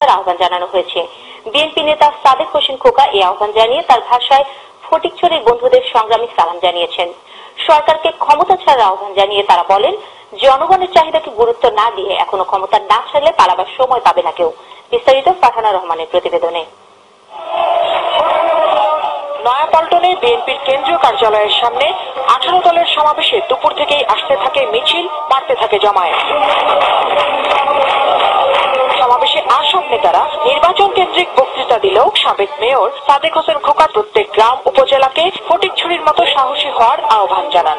করার আহ্বান জানানো হয়েছে। বিএনপি নেতা সাদেক হোসেন খোকা এই আহ্বান জানিয়ে তার ভাষায় ফটিকছড়ির বন্ধুদের সংগ্রামী সালাম জানিয়েছেন। সরকারকে ক্ষমতা ছাড়ার আহ্বান জানিয়ে তারা বলেন, জনগণের চাহিদাকে গুরুত্ব না দিয়ে এখনও ক্ষমতা না ছাড়লে পালাবার সময় পাবে না কেউ। বিস্তারিত ফারহানা রহমানের প্রতিবেদনে। নয়াপল্টনে বিএনপির কেন্দ্রীয় কার্যালয়ের সামনে আঠারো দলের সমাবেশে দুপুর থেকেই আসতে থাকে মিছিল, বাড়তে থাকে জমায়েত। মেয়র সাদেক হোসেন খোকা প্রত্যেক গ্রাম উপজেলাকে ফটিকছড়ির মতো সাহসী হওয়ার আহ্বান জানান।